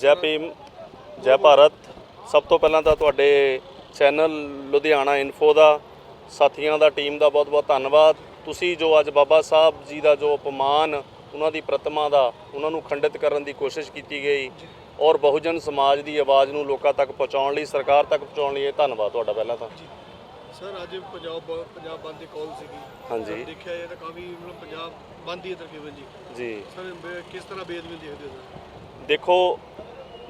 ਜੈ ਭੀਮ ਜੈ ਭਾਰਤ। ਸਭ ਤੋਂ ਪਹਿਲਾਂ ਤਾਂ ਤੁਹਾਡੇ ਚੈਨਲ ਲੁਧਿਆਣਾ ਇਨਫੋ ਦਾ ਸਾਥੀਆਂ ਦਾ ਟੀਮ ਦਾ ਬਹੁਤ-ਬਹੁਤ ਧੰਨਵਾਦ। ਤੁਸੀਂ ਜੋ ਅੱਜ ਬਾਬਾ ਸਾਹਿਬ ਜੀ ਦਾ ਜੋ ਅਪਮਾਨ ਉਹਨਾਂ ਦੀ ਪ੍ਰਤਿਮਾ ਦਾ ਉਹਨਾਂ ਨੂੰ ਖੰਡਿਤ ਕਰਨ ਦੀ ਕੋਸ਼ਿਸ਼ ਕੀਤੀ ਗਈ ਔਰ ਬਹੁਜਨ ਸਮਾਜ ਦੀ ਆਵਾਜ਼ ਨੂੰ ਲੋਕਾਂ ਤੱਕ ਪਹੁੰਚਾਉਣ ਲਈ ਸਰਕਾਰ ਤੱਕ ਪਹੁੰਚਾਉਣ ਲਈ ਇਹ ਧੰਨਵਾਦ ਤੁਹਾਡਾ ਪਹਿਲਾਂ ਤਾਂ। ਸਰ ਅੱਜ ਪੰਜਾਬ ਪੰਜਾਬ ਬੰਦ ਦੀ ਕਾਲ ਸੀਗੀ। ਹਾਂਜੀ। ਦੇਖਿਆ ਇਹ ਤਾਂ ਕਾਫੀ ਮਤਲਬ ਪੰਜਾਬ ਬੰਦ ਹੀ ਹੈ ਤਕਰੀਬਨ ਜੀ। ਜੀ। ਸਰ ਕਿਸ ਤਰ੍ਹਾਂ ਬੇਦਬੀ ਦੇਖਦੇ ਹੋ ਸਰ ਦੇਖੋ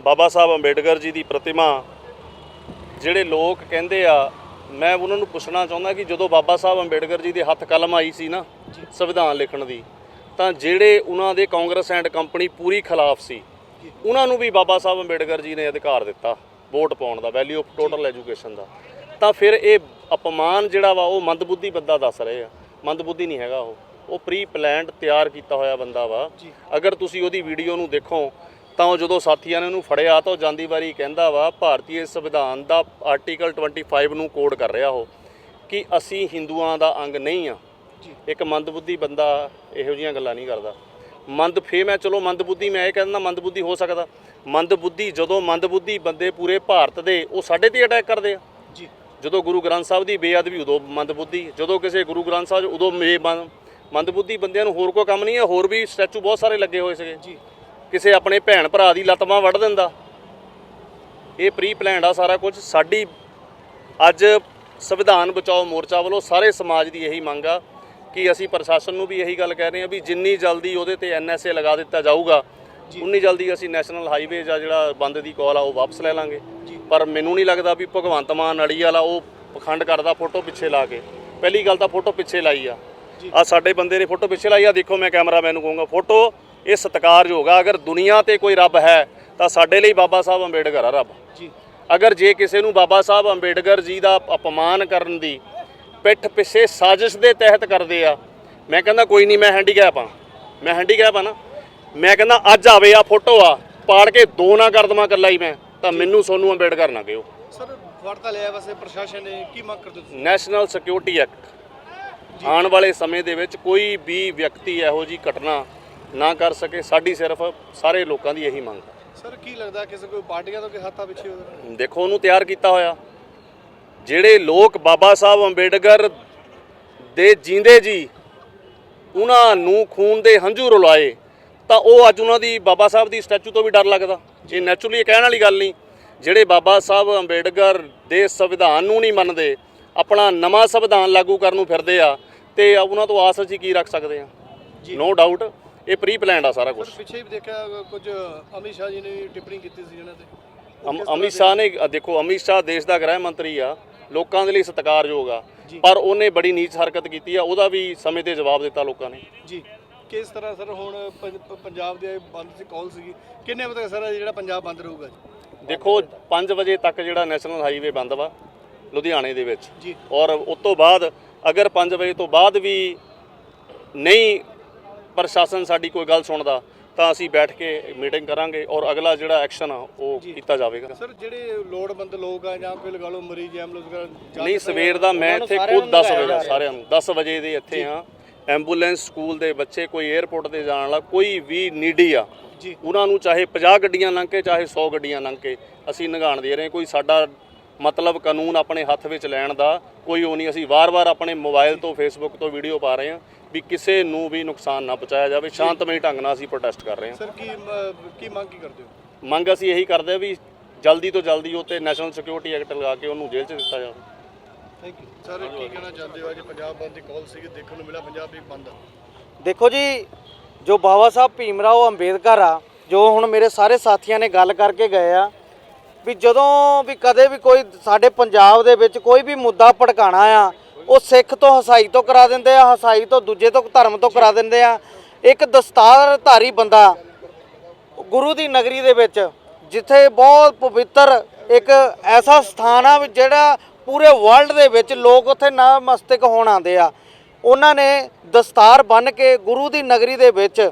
ਬਾਬਾ ਸਾਹਿਬ ਅੰਬੇਡਕਰ ਜੀ ਦੀ ਪ੍ਰਤਿਮਾ ਜਿਹੜੇ ਲੋਕ ਕਹਿੰਦੇ ਆ ਮੈਂ ਉਹਨਾਂ ਨੂੰ ਪੁੱਛਣਾ ਚਾਹੁੰਦਾ ਕਿ ਜਦੋਂ ਬਾਬਾ ਸਾਹਿਬ ਅੰਬੇਡਕਰ ਜੀ ਦੇ ਹੱਥ ਕਲਮ ਆਈ ਸੀ ਨਾ ਸੰਵਿਧਾਨ ਲਿਖਣ ਦੀ ਤਾਂ ਜਿਹੜੇ ਉਹਨਾਂ ਦੇ ਕਾਂਗਰਸ ਐਂਡ ਕੰਪਨੀ ਪੂਰੀ ਖਿਲਾਫ ਸੀ ਉਹਨਾਂ ਨੂੰ ਵੀ ਬਾਬਾ ਸਾਹਿਬ ਅੰਬੇਡਕਰ ਜੀ ਨੇ ਅਧਿਕਾਰ ਦਿੱਤਾ ਵੋਟ ਪਾਉਣ ਦਾ ਵੈਲਿਊ ਆਫ ਟੋਟਲ ਐਜੂਕੇਸ਼ਨ ਦਾ। ਤਾਂ ਫਿਰ ਇਹ ਅਪਮਾਨ ਜਿਹੜਾ ਵਾ ਉਹ ਮੰਦਬੁੱਧੀ ਬੰਦਾ ਦੱਸ ਰਹੇ ਆ। ਮੰਦਬੁੱਧੀ ਨਹੀਂ ਹੈਗਾ ਉਹ। ਉਹ ਪ੍ਰੀ ਪਲਾਨਡ ਤਿਆਰ ਕੀਤਾ ਹੋਇਆ ਬੰਦਾ ਵਾ। ਅਗਰ ਤੁਸੀਂ ਉਹਦੀ ਵੀਡੀਓ ਨੂੰ ਦੇਖੋ ਤਾਂ ਉਹ ਜਦੋਂ ਸਾਥੀਆਂ ਨੇ ਉਹਨੂੰ ਫੜਿਆ ਤਾਂ ਉਹ ਜਾਂਦੀ ਵਾਰੀ ਕਹਿੰਦਾ ਵਾ ਭਾਰਤੀ ਸੰਵਿਧਾਨ ਦਾ ਆਰਟੀਕਲ 25 ਨੂੰ ਕੋਡ ਕਰ ਰਿਹਾ ਉਹ ਕਿ ਅਸੀਂ ਹਿੰਦੂਆਂ ਦਾ ਅੰਗ ਨਹੀਂ ਆ। ਇੱਕ ਮੰਦਬੁੱਧੀ ਬੰਦਾ ਇਹੋ ਜੀਆਂ ਗੱਲਾਂ ਨਹੀਂ ਕਰਦਾ। ਮੰਦ ਫੇ ਮੈਂ ਚਲੋ ਮੰਦਬੁੱਧੀ ਮੈਂ ਇਹ ਕਹਿੰਦਾ ਮੰਦਬੁੱਧੀ ਹੋ ਸਕਦਾ। ਮੰਦਬੁੱਧੀ ਜਦੋਂ ਮੰਦਬੁੱਧੀ ਬੰਦੇ ਪੂਰੇ ਭਾਰਤ ਦੇ ਉਹ ਸਾਡੇ ਤੇ ਅਟੈਕ ਕਰਦੇ ਆ। ਜੀ। ਜਦੋਂ ਗੁਰੂ ਗ੍ਰੰਥ ਸਾਹਿਬ ਦੀ ਬੇਅਦਬੀ ਉਦੋਂ ਮੰਦਬੁੱਧੀ ਜਦੋਂ ਕਿਸੇ ਗੁਰੂ ਗ੍ਰੰਥ ਸਾਹਿਬ ਉਦੋਂ ਮੇ ਮੰਦ- ਮੰਦਬੁੱਧੀ ਬੰਦਿਆਂ ਨੂੰ ਹੋਰ ਕੋਈ ਕੰਮ ਨਹੀਂ ਹੈ ਹੋਰ ਵੀ ਸਟੈਚੂ ਬਹੁਤ ਸਾਰੇ ਲੱਗੇ ਹੋਏ ਸੀਗੇ। ਜੀ। ਕਿਸੇ ਆਪਣੇ ਭੈਣ ਭਰਾ ਦੀ ਲੱਤਮਾਂ ਵੱਢ ਦਿੰਦਾ। ਇਹ ਪ੍ਰੀ ਪਲਾਨਡ ਆ ਸਾਰਾ ਕੁਝ। ਸਾਡੀ ਅੱਜ ਸੰਵਿਧਾਨ ਬਚਾਓ ਮੋਰਚਾ ਵੱਲੋਂ ਸਾਰੇ ਸਮਾਜ ਦੀ ਇਹੀ ਮੰਗ ਆ ਕਿ ਅਸੀਂ ਪ੍ਰਸ਼ਾਸਨ ਨੂੰ ਵੀ ਇਹੀ ਗੱਲ ਕਹਿ ਰਹੇ ਹਾਂ ਵੀ ਜਿੰਨੀ ਜਲਦੀ ਉਹਦੇ ਤੇ ਐਨਐਸਏ ਲਗਾ ਦਿੱਤਾ ਜਾਊਗਾ ਉਨੀ ਜਲਦੀ ਅਸੀਂ ਨੈਸ਼ਨਲ ਹਾਈਵੇ ਜਾਂ ਜਿਹੜਾ ਬੰਦ ਦੀ ਕਾਲ ਆ ਉਹ ਵਾਪਸ ਲੈ ਲਾਂਗੇ। ਪਰ ਮੈਨੂੰ ਨਹੀਂ ਲੱਗਦਾ ਵੀ ਭਗਵੰਤ ਮਾਨ ਅੜੀ ਵਾਲਾ ਉਹ ਪਖੰਡ ਕਰਦਾ ਫੋਟੋ ਪਿੱਛੇ ਲਾ ਕੇ। ਪਹਿਲੀ ਗੱਲ ਤਾਂ ਫੋਟੋ ਪਿੱਛੇ ਲਾਈ ਆ। ਆ ਸਾਡੇ ਬੰਦੇ ਨੇ ਫੋਟੋ ਪਿੱਛੇ ਲਾਈ ਆ। ਦੇਖੋ ਮੈਂ ਕੈਮਰਾਮੈਨ ਨੂੰ ਕਹੂੰਗਾ ਫੋਟੋ ਇਹ ਸਤਿਕਾਰਯੋਗ ਆ। ਅਗਰ ਦੁਨੀਆ ਤੇ ਕੋਈ ਰੱਬ ਹੈ ਤਾਂ ਸਾਡੇ ਲਈ ਬਾਬਾ ਸਾਹਿਬ ਅੰਬੇਡਕਰ ਆ ਰੱਬ। ਜੀ। ਅਗਰ ਜੇ ਕਿਸੇ ਨੂੰ ਬਾਬਾ ਸਾਹਿਬ ਅੰਬੇਡਕਰ ਜੀ ਦਾ ਅਪਮਾਨ ਕਰਨ ਦੀ ਪਿੱਠ ਪਿੱਛੇ ਸਾਜ਼ਿਸ਼ ਦੇ ਤਹਿਤ ਕਰਦੇ ਆ ਮੈਂ ਕਹਿੰਦਾ ਕੋਈ ਨਹੀਂ ਮੈਂ ਹੈਂਡੀਕੈਪ ਆ। ਮੈਂ ਹੈਂਡੀਕੈਪ ਆ ਨਾ। ਮੈਂ ਕਹਿੰਦਾ ਅੱਜ ਆਵੇ ਆ ਫੋਟੋ ਆ ਪਾੜ ਕੇ ਦੋ ਨਾ ਕਰ ਦਵਾਂ ਇਕੱਲਾ ਹੀ ਮੈਂ ਤਾਂ ਮੈਨੂੰ ਸੋਨੂੰ ਅੰਬੇਡਕਰ ਨਾ ਕਿਹੋ ਸਰ ਵਾਰਤਾ ਲਿਆ ਵੈਸੇ ਪ੍ਰਸ਼ਾਸਨ ਨੇ ਕੀ ਮੰਗ ਕਰਦੇ ਤੁਸੀਂ? National security act. ਆਉਣ ਵਾਲੇ ਸਮੇਂ ਦੇ ਵਿੱਚ ਕੋਈ ਵੀ ਵਿਅਕਤੀ ਇਹੋ ਜੀ ਘਟਨਾ ਨਾ ਕਰ ਸਕੇ ਸਾਡੀ ਸਿਰਫ ਸਾਰੇ ਲੋਕਾਂ ਦੀ ਇਹੀ ਮੰਗ ਹੈ। ਸਰ ਕੀ ਲੱਗਦਾ ਕਿਸੇ ਕੋਈ ਪਾਰਟੀਆਂ ਤੋਂ ਕਿ ਹੱਥਾਂ ਪਿੱਛੇ? ਦੇਖੋ ਉਹਨੂੰ ਤਿਆਰ ਕੀਤਾ ਹੋਇਆ। ਜਿਹੜੇ ਲੋਕ ਬਾਬਾ ਸਾਹਿਬ ਅੰਬੇਡਕਰ ਦੇ ਜਿੰਦੇ ਜੀ ਉਹਨਾਂ ਨੂੰ ਖੂਨ ਦੇ ਹੰਝੂ ਰੁਲਾਏ ਤਾਂ ਉਹ ਅੱਜ ਉਹਨਾਂ ਦੀ ਬਾਬਾ ਸਾਹਿਬ ਦੀ ਸਟੈਚੂ ਤੋਂ ਵੀ ਡਰ ਲੱਗਦਾ। ਇਹ ਨੈਚੁਰਲੀ ਇਹ ਕਹਿਣ ਵਾਲੀ ਗੱਲ ਨਹੀਂ। ਜਿਹੜੇ ਬਾਬਾ ਸਾਹਿਬ ਅੰਬੇਡਕਰ ਦੇ ਸੰਵਿਧਾਨ ਨੂੰ ਨਹੀਂ ਮੰਨਦੇ ਆਪਣਾ ਨਵਾਂ ਸੰਵਿਧਾਨ ਲਾਗੂ ਕਰਨ ਨੂੰ ਫਿਰਦੇ ਆ ਤੇ ਉਹਨਾਂ ਤੋਂ ਆਸ ਅਸੀਂ ਕੀ ਰੱਖ ਸਕਦੇ ਆ ਨੋ ਡਾਊਟ ਇਹ ਪ੍ਰੀ ਪਲਾਨਡ ਆ ਸਾਰਾ ਕੁਝ ਪਿੱਛੇ ਵੀ ਦੇਖਿਆ ਕੁਝ ਅਮਿਤ ਸ਼ਾਹ ਜੀ ਨੇ ਟਿੱਪਣੀ ਕੀਤੀ ਸੀ ਇਹਨਾਂ ਤੇ। ਅਮ- ਅਮਿਤ ਸ਼ਾਹ ਨੇ ਦੇਖੋ ਅਮਿਤ ਸ਼ਾਹ ਦੇਸ਼ ਦਾ ਗ੍ਰਹਿ ਮੰਤਰੀ ਆ। ਲੋਕਾਂ ਦੇ ਲਈ ਸਤਿਕਾਰਯੋਗ ਆ। ਪਰ ਉਹਨੇ ਬੜੀ ਨੀਚ ਹਰਕਤ ਕੀਤੀ ਆ। ਉਹਦਾ ਵੀ ਸਮੇਂ ਤੇ ਜਵਾਬ ਦਿੱਤਾ ਲੋਕਾਂ ਨੇ। ਜੀ। ਕਿਸ ਤਰ੍ਹਾਂ ਸਰ ਹੁਣ ਪੰਜਾਬ ਦੇ ਬੰਦ ਦੀ ਕਾਲ ਸੀਗੀ। ਕਿੰਨੇ ਵਜੇ ਤੱਕ ਸਰ ਜਿਹੜਾ ਪੰਜਾਬ ਬੰਦ ਰਹੂਗਾ ਦੇਖੋ 5 ਵਜੇ ਤੱਕ ਜਿਹੜਾ ਨੈਸ਼ਨਲ ਹਾਈਵੇ ਬੰਦ ਵਾ ਲੁਧਿਆਣੇ ਦੇ ਵਿੱਚ। ਜੀ। ਔਰ ਉਸ ਤੋਂ ਬਾਅਦ ਅਗਰ 5 ਵਜੇ ਤੋਂ ਬਾਅਦ ਵੀ ਨਹੀਂ ਪ੍ਰਸ਼ਾਸਨ ਸਾਡੀ ਕੋਈ ਗੱਲ ਸੁਣਦਾ ਤਾਂ ਅਸੀਂ ਬੈਠ ਕੇ ਮੀਟਿੰਗ ਕਰਾਂਗੇ ਔਰ ਅਗਲਾ ਜਿਹੜਾ ਐਕਸ਼ਨ ਆ ਉਹ ਕੀਤਾ ਜਾਵੇਗਾ। ਸਰ ਜਿਹੜੇ ਲੋੜਵੰਦ ਲੋਕ ਆ ਜਾਂ ਕੋਈ ਲਗਾ ਲਓ ਮਰੀਜ਼ ਐਂਬੂਲੈਂਸ ਵਗੈਰਾ ਨਹੀਂ ਸਵੇਰ ਦਾ ਮੈਂ ਇੱਥੇ ਖੁਦ 10 ਵਜੇ ਸਾਰਿਆਂ ਨੂੰ। 10 ਵਜੇ ਦੇ ਇੱਥੇ ਹਾਂ ਐਂਬੂਲੈਂਸ ਸਕੂਲ ਦੇ ਬੱਚੇ ਕੋਈ 에ਅਰਪੋਰਟ ਤੇ ਜਾਣ ਵਾਲਾ ਕੋਈ ਵੀ ਨੀਡੀ ਆ ਜੀ। ਉਹਨਾਂ ਨੂੰ ਚਾਹੇ 50 ਗੱਡੀਆਂ ਲੰਘ ਕੇ ਚਾਹੇ 100 ਗੱਡੀਆਂ ਲੰਘ ਕੇ ਅਸੀਂ ਨਿਗਾਣ ਦੇ ਰਹੇ। ਕੋਈ ਸਾਡਾ ਮਤਲਬ ਕਾਨੂੰਨ ਆਪਣੇ ਹੱਥ ਵਿੱਚ ਲੈਣ ਦਾ ਕੋਈ ਉਹ ਨਹੀਂ ਅਸੀਂ ਵਾਰ-ਵਾਰ ਆਪਣੇ ਮੋਬਾਈਲ ਤੋਂ ਫੇਸਬੁੱਕ ਤੋਂ ਵੀਡੀਓ ਪਾ ਰਹੇ ਹਾਂ। ਵੀ ਕਿਸੇ ਨੂੰ ਵੀ ਨੁਕਸਾਨ ਨਾ ਪਹੁੰਚਾਇਆ ਜਾਵੇ ਸ਼ਾਂਤਮਈ ਢੰਗ ਨਾਲ ਅਸੀਂ ਪ੍ਰੋਟੈਸਟ ਕਰ ਰਹੇ ਹਾਂ। ਸਰ ਕੀ ਮ- ਕੀ ਮੰਗ ਕੀ ਕਰਦੇ ਹੋ? ਮੰਗ ਅਸੀਂ ਇਹੀ ਕਰਦੇ ਹਾਂ ਵੀ ਜਲਦੀ ਤੋਂ ਜਲਦੀ ਉਹ ਤੇ ਨੈਸ਼ਨਲ ਸਿਕਿਉਰਿਟੀ ਐਕਟ ਲਗਾ ਕੇ ਉਹਨੂੰ ਜੇਲ੍ਹ 'ਚ ਦਿੱਤਾ ਜਾਵੇ। ਥੈਂਕ ਯੂ ਸਰ ਕੀ ਕਹਿਣਾ ਚਾਹੁੰਦੇ ਹੋ? ਅੱਜ ਪੰਜਾਬ ਬੰਦ ਦੀ ਕਾਲ ਸੀਗੀ ਦੇਖਣ ਨੂੰ ਮਿਲਿਆ ਪੰਜਾਬ ਵੀ ਬੰਦ ਆ। ਦੇਖੋ ਜੀ ਜੋ ਬਾਬਾ ਸਾਹਿਬ ਭੀਮਰਾਓ ਅੰਬੇਦਕਰ ਆ ਜੋ ਹੁਣ ਮੇਰੇ ਸਾਰੇ ਸਾਥੀਆਂ ਨੇ ਗੱਲ ਕਰਕੇ ਗਏ ਆ ਵੀ ਜਦੋਂ ਵੀ ਕਦੇ ਵੀ ਕੋਈ ਸਾਡੇ ਪੰਜਾਬ ਦੇ ਵਿੱਚ ਕੋਈ ਵੀ ਮੁੱਦਾ ਭੜਕਾਣਾ ਆ ਉਹ ਸਿੱਖ ਤੋਂ ਹਸਾਈ ਤੋਂ ਕਰਾ ਦਿੰਦੇ ਆ, ਹਸਾਈ ਤੋਂ ਦੂਜੇ ਤੋਂ ਧਰਮ ਤੋਂ ਕਰਾ ਦਿੰਦੇ ਆ। ਇੱਕ ਦਸਤਾਰਧਾਰੀ ਬੰਦਾ ਗੁਰੂ ਦੀ ਨਗਰੀ ਦੇ ਵਿੱਚ, ਜਿੱਥੇ ਬਹੁਤ ਪਵਿੱਤਰ ਇੱਕ ਐਸਾ ਸਥਾਨ ਆ ਵੀ ਜਿਹੜਾ ਪੂਰੇ ਵਰਲਡ ਦੇ ਵਿੱਚ ਲੋਕ ਉੱਥੇ ਨਮਸਤਕ ਹੋਣ ਆਉਂਦੇ ਆ। ਉਹਨਾਂ ਨੇ ਦਸਤਾਰ ਬੰਨ ਕੇ ਗੁਰੂ ਦੀ ਨਗਰੀ ਦੇ ਵਿੱਚ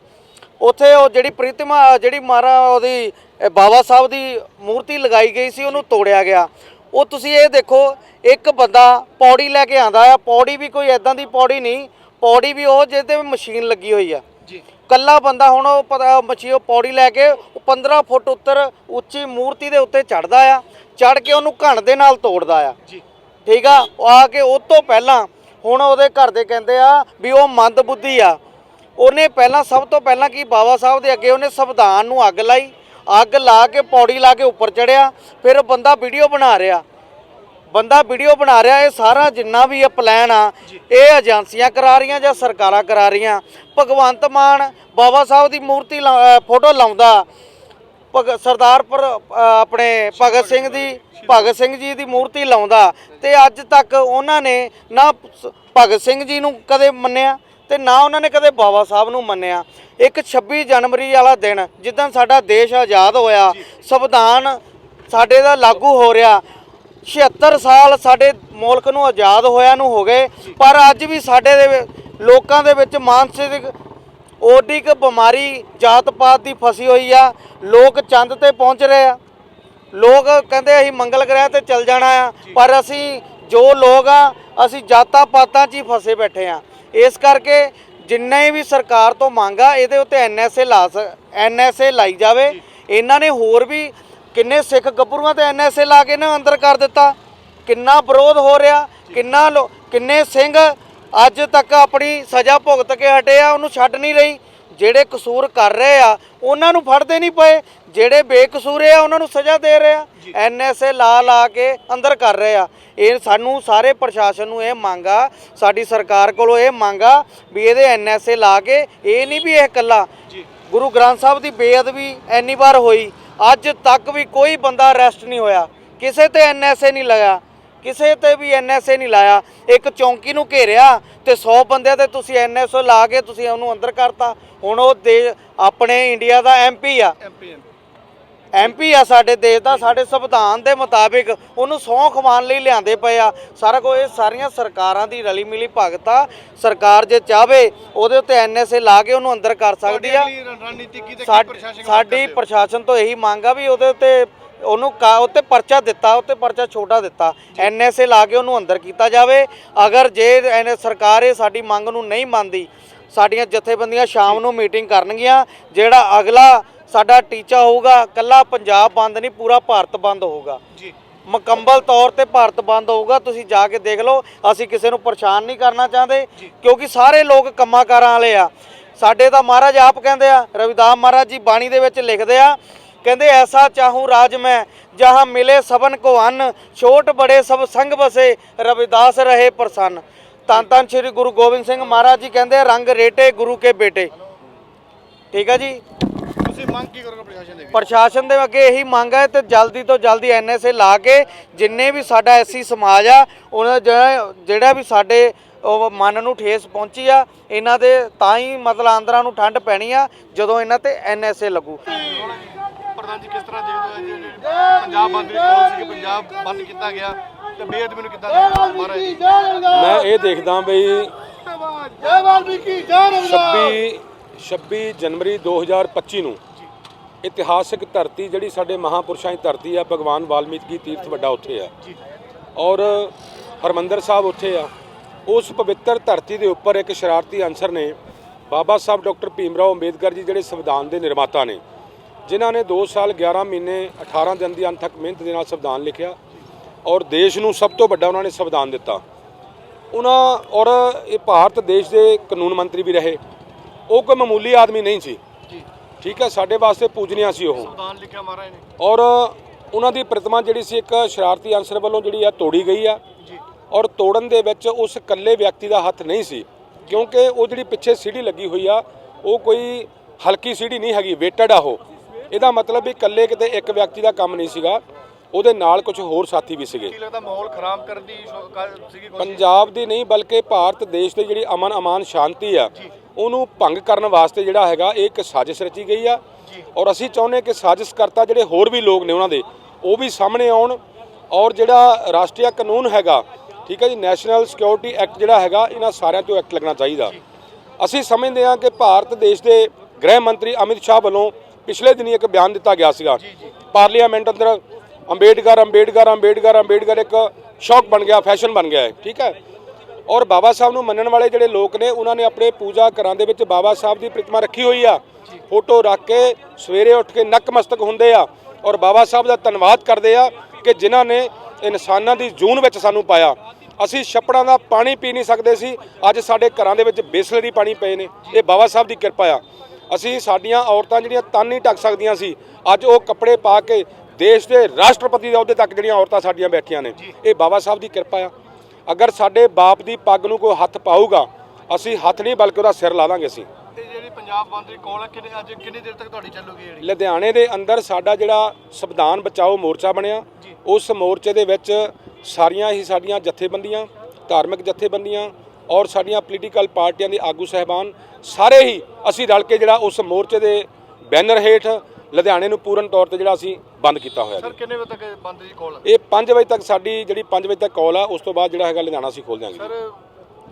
ਉੱਥੇ ਉਹ ਜਿਹੜੀ ਪ੍ਰੀਤਮਾ, ਜਿਹੜੀ ਮਾਰਾ ਉਹਦੀ ਬਾਬਾ ਸਾਹਿਬ ਦੀ ਮੂਰਤੀ ਲਗਾਈ ਗਈ ਸੀ, ਉਹਨੂੰ ਤੋੜਿਆ ਗਿਆ। ਉਹ ਤੁਸੀਂ ਇਹ ਦੇਖੋ ਇੱਕ ਬੰਦਾ ਪੌੜੀ ਲੈ ਕੇ ਆਂਦਾ ਆ ਪੌੜੀ ਵੀ ਕੋਈ ਐਦਾਂ ਦੀ ਪੌੜੀ ਨਹੀਂ ਪੌੜੀ ਵੀ ਉਹ ਜਿਹਦੇ ਤੇ ਮਸ਼ੀਨ ਲੱਗੀ ਹੋਈ ਆ। ਜੀ। ਕੱਲਾ ਬੰਦਾ ਹੁਣ ਉਹ ਪਤਾ ਮੱਛੀ ਉਹ ਪੌੜੀ ਲੈ ਕੇ ਉਹ 15 ਫੁੱਟ ਉੱਤਰ ਉੱਚੀ ਮੂਰਤੀ ਦੇ ਉੱਤੇ ਚੜਦਾ ਆ ਚੜ ਕੇ ਉਹਨੂੰ ਘਣ ਦੇ ਨਾਲ ਤੋੜਦਾ ਆ। ਜੀ। ਠੀਕ ਆ? ਉਹ ਆ ਕੇ ਉਹ ਤੋਂ ਪਹਿਲਾਂ ਹੁਣ ਉਹਦੇ ਘਰ ਦੇ ਕਹਿੰਦੇ ਆ ਵੀ ਉਹ ਮੰਦ ਬੁੱਧੀ ਆ। ਉਹਨੇ ਪਹਿਲਾਂ ਸਭ ਤੋਂ ਪਹਿਲਾਂ ਕੀ ਬਾਬਾ ਸਾਹਿਬ ਦੇ ਅੱਗੇ ਉਹਨੇ ਸੰਵਿਧਾਨ ਨੂੰ ਅੱਗ ਲਾਈ। ਅੱਗ ਲਾ ਕੇ ਪੌੜੀ ਲਾ ਕੇ ਉੱਪਰ ਚੜਿਆ ਫਿਰ ਉਹ ਬੰਦਾ ਵੀਡੀਓ ਬਣਾ ਰਿਹਾ। ਬੰਦਾ ਵੀਡੀਓ ਬਣਾ ਰਿਹਾ ਇਹ ਸਾਰਾ ਜਿੰਨਾ ਵੀ ਇਹ ਪਲਾਨ ਆ ਇਹ ਏਜੰਸੀਆਂ ਕਰਾ ਰਹੀਆਂ ਜਾਂ ਸਰਕਾਰਾਂ ਕਰਾ ਰਹੀਆਂ। ਭਗਵੰਤ ਮਾਨ ਬਾਬਾ ਸਾਹਿਬ ਦੀ ਮੂਰਤੀ ਫੋਟੋ ਲਾਉਂਦਾ। ਸਰਦਾਰ ਪਰ ਆਪਣੇ ਭਗਤ ਸਿੰਘ ਦੀ ਭਗਤ ਸਿੰਘ ਜੀ ਦੀ ਮੂਰਤੀ ਲਾਉਂਦਾ। ਤੇ ਅੱਜ ਤੱਕ ਉਹਨਾਂ ਨੇ ਨਾ ਭਗਤ ਸਿੰਘ ਜੀ ਨੂੰ ਕਦੇ ਮੰਨਿਆ? ਤੇ ਨਾ ਉਹਨਾਂ ਨੇ ਕਦੇ ਬਾਬਾ ਸਾਹਿਬ ਨੂੰ ਮੰਨਿਆ। ਇੱਕ 26 ਜਨਵਰੀ ਵਾਲਾ ਦਿਨ ਜਿੱਦਣ ਸਾਡਾ ਦੇਸ਼ ਆਜ਼ਾਦ ਹੋਇਆ, ਸੰਵਿਧਾਨ ਸਾਡੇ ਦਾ ਲਾਗੂ ਹੋ ਰਿਹਾ 76 ਸਾਲ ਸਾਡੇ ਮੁਲਕ ਨੂੰ ਆਜ਼ਾਦ ਹੋਇਆ ਨੂੰ ਹੋ ਗਏ, ਪਰ ਅੱਜ ਵੀ ਸਾਡੇ ਦੇ ਲੋਕਾਂ ਦੇ ਵਿੱਚ ਮਾਨਸਿਕ ਓਡੀ ਕ ਬਿਮਾਰੀ ਜਾਤ ਪਾਤ ਦੀ ਫਸੀ ਹੋਈ ਆ, ਲੋਕ ਚੰਦ ਤੇ ਪਹੁੰਚ ਰਹੇ ਆ। ਲੋਕ ਕਹਿੰਦੇ ਅਸੀਂ ਮੰਗਲ ਗ੍ਰਹਿ ਤੇ ਚੱਲ ਜਾਣਾ ਆ, ਪਰ ਅਸੀਂ ਜੋ ਲੋਕ ਆ, ਅਸੀਂ ਜਾਤਾਂ ਪਾਤਾਂ 'ਚ ਹੀ ਫਸੇ ਬੈਠੇ ਆ। ਇਸ ਕਰਕੇ ਜਿੰਨੇ ਵੀ ਸਰਕਾਰ ਤੋਂ ਮੰਗਾ ਇਹਦੇ ਉੱਤੇ ਐਨਐਸਏ ਲਾ ਐਨਐਸਏ ਲਾਈ ਜਾਵੇ। ਇਹਨਾਂ ਨੇ ਹੋਰ ਵੀ ਕਿੰਨੇ ਸਿੱਖ ਗੱਭਰੂਆਂ ਤੇ ਐਨਐਸਏ ਲਾ ਕੇ ਨਾ ਅੰਦਰ ਕਰ ਦਿੱਤਾ। ਕਿੰਨਾ ਵਿਰੋਧ ਹੋ ਰਿਹਾ ਕਿੰਨਾ ਕਿੰਨੇ ਸਿੰਘ ਅੱਜ ਤੱਕ ਆਪਣੀ ਸਜ਼ਾ ਭੁਗਤ ਕੇ ਹਟੇ ਆ ਉਹਨੂੰ ਛੱਡ ਨਹੀਂ ਰਹੀ। ਜਿਹੜੇ ਕਸੂਰ ਕਰ ਰਹੇ ਆ ਉਹਨਾਂ ਨੂੰ ਫੜਦੇ ਨਹੀਂ ਪਏ। ਜਿਹੜੇ ਬੇਕਸੂਰੇ ਆ ਉਹਨਾਂ ਨੂੰ ਸਜ਼ਾ ਦੇ ਰਹੇ ਆ। ਐਨਐਸਏ ਲਾ ਲਾ ਕੇ ਅੰਦਰ ਕਰ ਰਹੇ ਆ। ਇਹ ਸਾਨੂੰ ਸਾਰੇ ਪ੍ਰਸ਼ਾਸਨ ਨੂੰ ਇਹ ਮੰਗਾ ਸਾਡੀ ਸਰਕਾਰ ਕੋਲੋਂ ਇਹ ਮੰਗਾ ਵੀ ਇਹਦੇ ਐਨਐਸਏ ਲਾ ਕੇ ਇਹ ਨਹੀਂ ਵੀ ਇਹ ਇਕੱਲਾ। ਗੁਰੂ ਗ੍ਰੰਥ ਸਾਹਿਬ ਦੀ ਬੇਅਦਬੀ ਐਨੀ ਵਾਰ ਹੋਈ ਅੱਜ ਤੱਕ ਵੀ ਕੋਈ ਬੰਦਾ ਅਰੈਸਟ ਨਹੀਂ ਹੋਇਆ। ਕਿਸੇ ਤੇ ਐਨਐਸਏ ਨਹੀਂ ਲਗਾ ਕਿਸੇ ਤੇ ਵੀ ਐਨਐਸਏ ਨਹੀਂ ਲਾਇਆ। ਇੱਕ ਚੌਂਕੀ ਨੂੰ ਘੇਰਿਆ ਤੇ 100 ਬੰਦਿਆਂ ਤੇ ਤੁਸੀਂ ਐਨਐਸਏ ਲਾ ਕੇ ਤੁਸੀਂ ਉਹਨੂੰ ਅੰਦਰ ਕਰਤਾ। ਹੁਣ ਉਹ ਦੇ ਆਪਣੇ ਇੰਡੀਆ ਦਾ ਐਮਪੀ ਆ। ਐਮਪੀ ਆ। ਸਾਡੇ ਦੇਸ਼ ਦਾ ਸਾਡੇ ਸੰਵਿਧਾਨ ਦੇ ਮੁਤਾਬਿਕ ਉਹਨੂੰ ਸਹੁੰ ਖਵਾਉਣ ਲਈ ਲਿਆਂਦੇ ਪਏ ਆ। ਸਾਰਾ ਕੁਝ ਇਹ ਸਾਰੀਆਂ ਸਰਕਾਰਾਂ ਦੀ ਰਲੀ ਮਿਲੀ ਭਗਤ ਆ। ਸਰਕਾਰ ਜੇ ਚਾਹਵੇ ਉਹਦੇ ਉੱਤੇ ਐਨਐਸਏ ਲਾ ਕੇ ਉਹਨੂੰ ਅੰਦਰ ਕਰ ਸਕਦੀ ਆ। ਕੀ ਕੀ ਸਾਡੀ ਪ੍ਰਸ਼ਾਸਨ ਤੋਂ ਇਹੀ ਮੰਗ ਆ ਵੀ ਉਹਦੇ ਉੱਤੇ ਉਹਨੂੰ ਕਾ ਉੱਤੇ ਪਰਚਾ ਦਿੱਤਾ ਉੱਤੇ ਪਰਚਾ ਛੋਟਾ ਦਿੱਤਾ। ਐਨਐਸਏ ਲਾ ਕੇ ਉਹਨੂੰ ਅੰਦਰ ਕੀਤਾ ਜਾਵੇ। ਅਗਰ ਜੇ ਐਨ- ਸਰਕਾਰ ਇਹ ਸਾਡੀ ਮੰਗ ਨੂੰ ਨਹੀਂ ਮੰਨਦੀ ਸਾਡੀਆਂ ਜਥੇਬੰਦੀਆਂ ਸ਼ਾਮ ਨੂੰ ਮੀਟਿੰਗ ਕਰਨਗੀਆਂ ਜਿਹੜਾ ਅਗਲਾ ਸਾਡਾ ਟੀਚਾ ਹੋਊਗਾ ਕੱਲਾ ਪੰਜਾਬ ਬੰਦ ਨਹੀਂ ਪੂਰਾ ਭਾਰਤ ਬੰਦ ਹੋਊਗਾ। ਜੀ। ਮੁਕੰਮਲ ਤੌਰ ਤੇ ਭਾਰਤ ਬੰਦ ਹੋਊਗਾ ਤੁਸੀਂ ਜਾ ਕੇ ਦੇਖ ਲਓ ਅਸੀਂ ਕਿਸੇ ਨੂੰ ਪਰੇਸ਼ਾਨ ਨਹੀਂ ਕਰਨਾ ਚਾਹੁੰਦੇ ਕਿਉਂਕਿ ਸਾਰੇ ਲੋਕ ਕੰਮਾਂ ਕਾਰਾਂ ਵਾਲੇ ਆ। ਸਾਡੇ ਤਾਂ ਮਹਾਰਾਜ ਆਪ ਕਹਿੰਦੇ ਆ ਰਵਿਦਾਸ ਮਹਾਰਾਜ ਜੀ ਬਾਣੀ ਦੇ ਵਿੱਚ ਲਿਖਦੇ ਆ ਕਹਿੰਦੇ ਐਸਾ ਚਾਹੂੰ ਰਾਜ ਮੈਂ ਜਹਾਂ ਮਿਲੇ ਸਬਨ ਕੋ ਅੰਨ ਛੋਟ ਬੜੇ ਸਭ ਸੰਗ ਬਸੇ ਰਵਿਦਾਸ ਰਹੇ ਪ੍ਰਸੰਨ। ਤਾਂ ਤਾਂ ਸ੍ਰੀ ਗੁਰੂ ਗੋਬਿੰਦ ਸਿੰਘ ਮਹਾਰਾਜ ਜੀ ਕਹਿੰਦੇ ਰੰਗ ਰੇਟੇ ਗੁਰੂ ਕੇ ਬੇਟੇ। ਠੀਕ ਆ ਜੀ? ਤੁਸੀਂ ਮੰਗ ਕੀ ਕਰੋਗੇ ਪ੍ਰਸ਼ਾਸਨ ਦੇ ਪ੍ਰਸ਼ਾਸਨ ਦੇ ਅੱਗੇ ਇਹੀ ਮੰਗ ਹੈ ਤੇ ਜਲਦੀ ਤੋਂ ਜਲਦੀ ਐਨਐਸਏ ਲਾ ਕੇ ਜਿੰਨੇ ਵੀ ਸਾਡਾ ਐਸੀ ਸਮਾਜ ਆ ਉਹਨਾਂ ਜਿਹੜਾ ਜਿਹੜਾ ਵੀ ਸਾਡੇ ਉਹ ਮਨ ਨੂੰ ਠੇਸ ਪਹੁੰਚੀ ਆ ਇਹਨਾਂ ਦੇ ਤਾਂ ਹੀ ਮਤਲਬ ਅੰਦਰਾਂ ਨੂੰ ਠੰਡ ਪੈਣੀ ਆ ਜਦੋਂ ਇਹਨਾਂ ਤੇ ਐਨਐਸਏ ਲੱਗੂ। ਪ੍ਰਧਾਨ ਜੀ ਕਿਸ ਤਰ੍ਹਾਂ ਦੇਖਦੇ ਹੋ ਜੀ ਪੰਜਾਬ ਬੰਦ ਦੀ ਕਾਲ ਸੀ ਕਿ ਪੰਜਾਬ ਬੰਦ ਕੀਤਾ ਗਿਆ ਤੇ ਬੇਅਦਬੀ ਨੂੰ ਕਿੱਦਾਂ ਦੇਖਦੇ ਹੋ? ਮਹਾਰਾਜ ਜੀ। ਮੈਂ ਇਹ ਦੇਖਦਾ ਬਈ ਜੈ ਵਾਲਮੀਕੀ ਜੈ 26 26 ਜਨਵਰੀ 2025 ਨੂੰ ਇਤਿਹਾਸਕ ਧਰਤੀ ਜਿਹੜੀ ਸਾਡੇ ਮਹਾਪੁਰਸ਼ਾਂ ਦੀ ਧਰਤੀ ਆ ਭਗਵਾਨ ਵਾਲਮੀਕੀ ਤੀਰਥ ਵੱਡਾ ਉੱਥੇ ਆ। ਔਰ ਹਰਮੰਦਰ ਸਾਹਿਬ ਉੱਥੇ ਆ। ਉਸ ਪਵਿੱਤਰ ਧਰਤੀ ਦੇ ਉੱਪਰ ਇੱਕ ਸ਼ਰਾਰਤੀ ਅਨਸਰ ਨੇ ਬਾਬਾ ਸਾਹਿਬ ਡਾਕਟਰ ਭੀਮਰਾਓ ਅੰਬੇਦਕਰ ਜੀ ਜਿਹੜੇ ਸੰਵਿਧਾਨ ਦੇ ਨਿਰਮਾਤਾ ਨੇ। ਜਿਨ੍ਹਾਂ ਨੇ 2 ਸਾਲ 11 ਮਹੀਨੇ 18 ਦਿਨ ਦੀ ਅੰਤ ਤੱਕ ਮਿਹਨਤ ਦੇ ਨਾਲ ਸੰਵਿਧਾਨ ਲਿਖਿਆ ਔਰ ਦੇਸ਼ ਨੂੰ ਸਭ ਤੋਂ ਵੱਡਾ ਉਹਨਾਂ ਨੇ ਸੰਵਿਧਾਨ ਦਿੱਤਾ। ਉਹਨਾਂ ਔਰ ਇਹ ਭਾਰਤ ਦੇਸ਼ ਦੇ ਕਾਨੂੰਨ ਮੰਤਰੀ ਵੀ ਰਹੇ। ਉਹ ਕੋਈ ਮਾਮੂਲੀ ਆਦਮੀ ਨਹੀਂ ਸੀ। ਠੀਕ ਹੈ ਸਾਡੇ ਵਾਸਤੇ ਪੂਜਨੀਆ ਸੀ ਉਹ। ਸੰਵਿਧਾਨ ਲਿਖਿਆ ਮਹਾਰਾਜ ਨੇ। ਔਰ ਉਹਨਾਂ ਦੀ ਪ੍ਰਤਿਮਾ ਜਿਹੜੀ ਸੀ ਇੱਕ ਸ਼ਰਾਰਤੀ ਅਨਸਰ ਵੱਲੋਂ ਜਿਹੜੀ ਆ ਤੋੜੀ ਗਈ ਆ। ਔਰ ਤੋੜਨ ਦੇ ਵਿੱਚ ਉਸ ਇਕੱਲੇ ਵਿਅਕਤੀ ਦਾ ਹੱਥ ਨਹੀਂ ਸੀ ਕਿਉਂਕਿ ਉਹ ਜਿਹੜੀ ਪਿੱਛੇ ਸੀੜੀ ਲੱਗੀ ਹੋਈ ਆ ਉਹ ਕੋਈ ਹਲਕੀ ਸੀੜੀ ਨਹੀਂ ਹੈਗੀ ਵੇਟਡ ਆ ਉਹ। ਇਹਦਾ ਮਤਲਬ ਵੀ ਇਕੱਲੇ ਕਿਤੇ ਇੱਕ ਵਿਅਕਤੀ ਦਾ ਕੰਮ ਨਹੀਂ ਸੀਗਾ ਉਹਦੇ ਨਾਲ ਕੁਝ ਹੋਰ ਸਾਥੀ ਵੀ ਸੀਗੇ। ਕੀ ਲੱਗਦਾ ਮਾਹੌਲ ਖਰਾਬ ਕਰਨ ਦੀ ਸ਼ੋ- ਸੀਗੀ ਕੋਸ਼ਿਸ਼? ਪੰਜਾਬ ਦੀ ਨਹੀਂ ਬਲਕਿ ਭਾਰਤ ਦੇਸ਼ ਦੀ ਜਿਹੜੀ ਅਮਨ ਅਮਾਨ ਸ਼ਾਂਤੀ ਆ ਉਹਨੂੰ ਭੰਗ ਕਰਨ ਵਾਸਤੇ ਜਿਹੜਾ ਹੈਗਾ ਇਹ ਇੱਕ ਸਾਜ਼ਿਸ਼ ਰਚੀ ਗਈ ਆ। ਔਰ ਅਸੀਂ ਚਾਹੁੰਦੇ ਕਿ ਸਾਜ਼ਿਸ਼ਕਰਤਾ ਜਿਹੜੇ ਹੋਰ ਵੀ ਲੋਕ ਨੇ ਉਹਨਾਂ ਦੇ ਉਹ ਵੀ ਸਾਹਮਣੇ ਆਉਣ। ਔਰ ਜਿਹੜਾ ਰਾਸ਼ਟਰੀ ਕਾਨੂੰਨ ਹੈਗਾ ਠੀਕ ਹੈ ਜੀ ਨੈਸ਼ਨਲ ਸਿਕਿਉਰਿਟੀ ਐਕਟ ਜਿਹੜਾ ਹੈਗਾ ਇਹਨਾਂ ਸਾਰਿਆਂ ਤੋਂ ਐਕਟ ਲੱਗਣਾ ਚਾਹੀਦਾ। ਅਸੀਂ ਸਮਝਦੇ ਹਾਂ ਕਿ ਭਾਰਤ ਦੇਸ਼ ਦੇ ਗ੍ਰਹਿ ਮੰਤਰੀ ਅਮਿਤ ਸ਼ਾਹ ਵੱਲੋਂ ਪਿਛਲੇ ਦਿਨੀ ਇੱਕ ਬਿਆਨ ਦਿੱਤਾ ਗਿਆ ਸੀਗਾ। ਪਾਰਲੀਮੈਂਟ ਅੰਦਰ ਅੰਬੇਡਕਰ ਅੰਬੇਡਕਰ ਅੰਬੇਡਕਰ ਅੰਬੇਡਕਰ ਇੱਕ ਸ਼ੌਕ ਬਣ ਗਿਆ ਫੈਸ਼ਨ ਬਣ ਗਿਆ ਹੈ ਠੀਕ ਹੈ? ਔਰ ਬਾਬਾ ਸਾਹਿਬ ਨੂੰ ਮੰਨਣ ਵਾਲੇ ਜਿਹੜੇ ਲੋਕ ਨੇ ਉਹਨਾਂ ਨੇ ਆਪਣੇ ਪੂਜਾ ਘਰਾਂ ਦੇ ਵਿੱਚ ਬਾਬਾ ਸਾਹਿਬ ਦੀ ਪ੍ਰਤਿਮਾ ਰੱਖੀ ਹੋਈ ਆ। ਫੋਟੋ ਰੱਖ ਕੇ ਸਵੇਰੇ ਉੱਠ ਕੇ ਨਕਮਸਤਕ ਹੁੰਦੇ ਆ ਔਰ ਬਾਬਾ ਸਾਹਿਬ ਦਾ ਧੰਨਵਾਦ ਕਰਦੇ ਆ ਕਿ ਜਿਨ੍ਹਾਂ ਨੇ ਇਨਸਾਨਾਂ ਦੀ ਜੂਨ ਵਿੱਚ ਸਾਨੂੰ ਪਾਇਆ। ਅਸੀਂ ਛੱਪੜਾਂ ਦਾ ਪਾਣੀ ਪੀ ਨਹੀਂ ਸਕਦੇ ਸੀ ਅੱਜ ਸਾਡੇ ਘਰਾਂ ਦੇ ਵਿੱਚ ਬਿਸਲਰੀ ਪਾਣੀ ਪਏ ਨੇ। ਇਹ ਬਾਬਾ ਸਾਹਿਬ ਦੀ ਕਿਰਪਾ ਆ। ਅਸੀਂ ਸਾਡੀਆਂ ਔਰਤਾਂ ਜਿਹੜੀਆਂ ਤਨ ਨਹੀਂ ਢੱਕ ਸਕਦੀਆਂ ਸੀ ਅੱਜ ਉਹ ਕੱਪੜੇ ਪਾ ਕੇ ਦੇਸ਼ ਦੇ ਰਾਸ਼ਟਰਪਤੀ ਦੇ ਅਹੁਦੇ ਤੱਕ ਜਿਹੜੀਆਂ ਔਰਤਾਂ ਸਾਡੀਆਂ ਬੈਠੀਆਂ ਨੇ ਇਹ ਬਾਬਾ ਸਾਹਿਬ ਦੀ ਕਿਰਪਾ ਆ। ਅਗਰ ਸਾਡੇ ਬਾਪ ਦੀ ਪੱਗ ਨੂੰ ਕੋਈ ਹੱਥ ਪਾਊਗਾ ਅਸੀਂ ਹੱਥ ਨਹੀਂ ਬਲਕਿ ਉਹਦਾ ਸਿਰ ਲਾ ਦਾਂਗੇ ਅਸੀਂ। ਤੇ ਜਿਹੜੀ ਪੰਜਾਬ ਬੰਦ ਦੀ ਕਾਲ ਹੈ ਕਿੰਨੇ ਅੱਜ ਕਿੰਨੀ ਦੇਰ ਤੱਕ ਤੁਹਾਡੀ ਚੱਲੂਗੀ ਜਿਹੜੀ? ਲੁਧਿਆਣੇ ਦੇ ਅੰਦਰ ਸਾਡਾ ਜਿਹੜਾ ਸੰਵਿਧਾਨ ਬਚਾਓ ਮੋਰਚਾ ਬਣਿਆ ਉਸ ਮੋਰਚੇ ਦੇ ਵਿੱਚ ਸਾਰੀਆਂ ਹੀ ਸਾਡੀਆਂ ਜਥੇਬੰਦੀਆਂ ਧਾਰਮਿਕ ਜਥੇਬੰਦੀਆਂ ਔਰ ਸਾਡੀਆਂ ਪੋਲੀਟੀਕਲ ਪਾਰਟੀਆਂ ਦੇ ਆਗੂ ਸਹਿਬਾਨ ਸਾਰੇ ਹੀ ਅਸੀਂ ਰਲ ਕੇ ਜਿਹੜਾ ਉਸ ਮੋਰਚੇ ਦੇ ਬੈਨਰ ਹੇਠ ਲੁਧਿਆਣੇ ਨੂੰ ਪੂਰਨ ਤੌਰ ਤੇ ਜਿਹੜਾ ਅਸੀਂ ਬੰਦ ਕੀਤਾ ਹੋਇਆ ਸਰ ਕਿੰਨੇ ਵਜੇ ਤੱਕ ਬੰਦ ਦੀ ਕਾਲ ਇਹ 5 ਵਜੇ ਤੱਕ ਸਾਡੀ ਜਿਹੜੀ 5 ਵਜੇ ਤੱਕ ਕਾਲ ਆ ਉਸ ਤੋਂ ਬਾਅਦ ਜਿਹੜਾ ਹੈਗਾ ਲੁਧਿਆਣਾ ਅਸੀਂ ਖੋਲ ਦਿਆਂਗੇ ਸਰ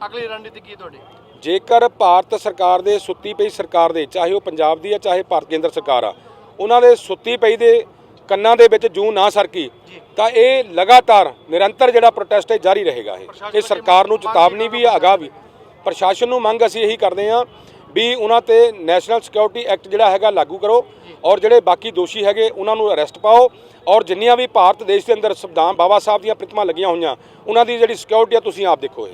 ਅਗਲੀ ਰਣਨੀਤੀ ਕੀ ਹੈ ਤੁਹਾਡੀ? ਜੇਕਰ ਭਾਰਤ ਸਰਕਾਰ ਦੇ ਸੁੱਤੀ ਪਈ ਸਰਕਾਰ ਦੇ ਚਾਹੇ ਉਹ ਪੰਜਾਬ ਦੀ ਆ ਚਾਹੇ ਭਾਰਤ ਕੇਂਦਰ ਸਰਕਾਰ ਆ ਉਹਨਾਂ ਦੇ ਸੁੱਤੀ ਪਈ ਦੇ ਕੰਨਾਂ ਦੇ ਵਿੱਚ ਜੂ ਨਾ ਸਰਕੀ ਤਾਂ ਇਹ ਲਗਾਤਾਰ ਨਿਰੰਤਰ ਜਿਹੜਾ ਪ੍ਰੋਟੈਸਟ ਹੈ ਜਾਰੀ ਰਹੇਗਾ ਇਹ। ਇਹ ਸਰਕਾਰ ਨੂੰ ਚੇਤਾਵਨੀ ਵੀ ਆ ਅਗਾਹ ਵੀ। ਪ੍ਰਸ਼ਾਸਨ ਨੂੰ ਮੰਗ ਅਸੀਂ ਇਹੀ ਕਰਦੇ ਹਾਂ ਵੀ ਉਹਨਾਂ ਤੇ ਨੈਸ਼ਨਲ ਸਿਕਿਉਰਿਟੀ ਐਕਟ ਜਿਹੜਾ ਹੈਗਾ ਲਾਗੂ ਕਰੋ ਔਰ ਜਿਹੜੇ ਬਾਕੀ ਦੋਸ਼ੀ ਹੈਗੇ ਉਹਨਾਂ ਨੂੰ ਅਰੈਸਟ ਪਾਓ ਔਰ ਜਿੰਨੀਆਂ ਵੀ ਭਾਰਤ ਦੇਸ਼ ਦੇ ਅੰਦਰ ਸੰਵਿਧਾਨ ਬਾਬਾ ਸਾਹਿਬ ਦੀਆਂ ਪ੍ਰਤਿਮਾ ਲੱਗੀਆਂ ਹੋਈਆਂ ਉਹਨਾਂ ਦੀ ਜਿਹੜੀ ਸਿਕਿਉਰਿਟੀ ਆ ਤੁਸੀਂ ਆਪ ਦੇਖੋ ਇਹ।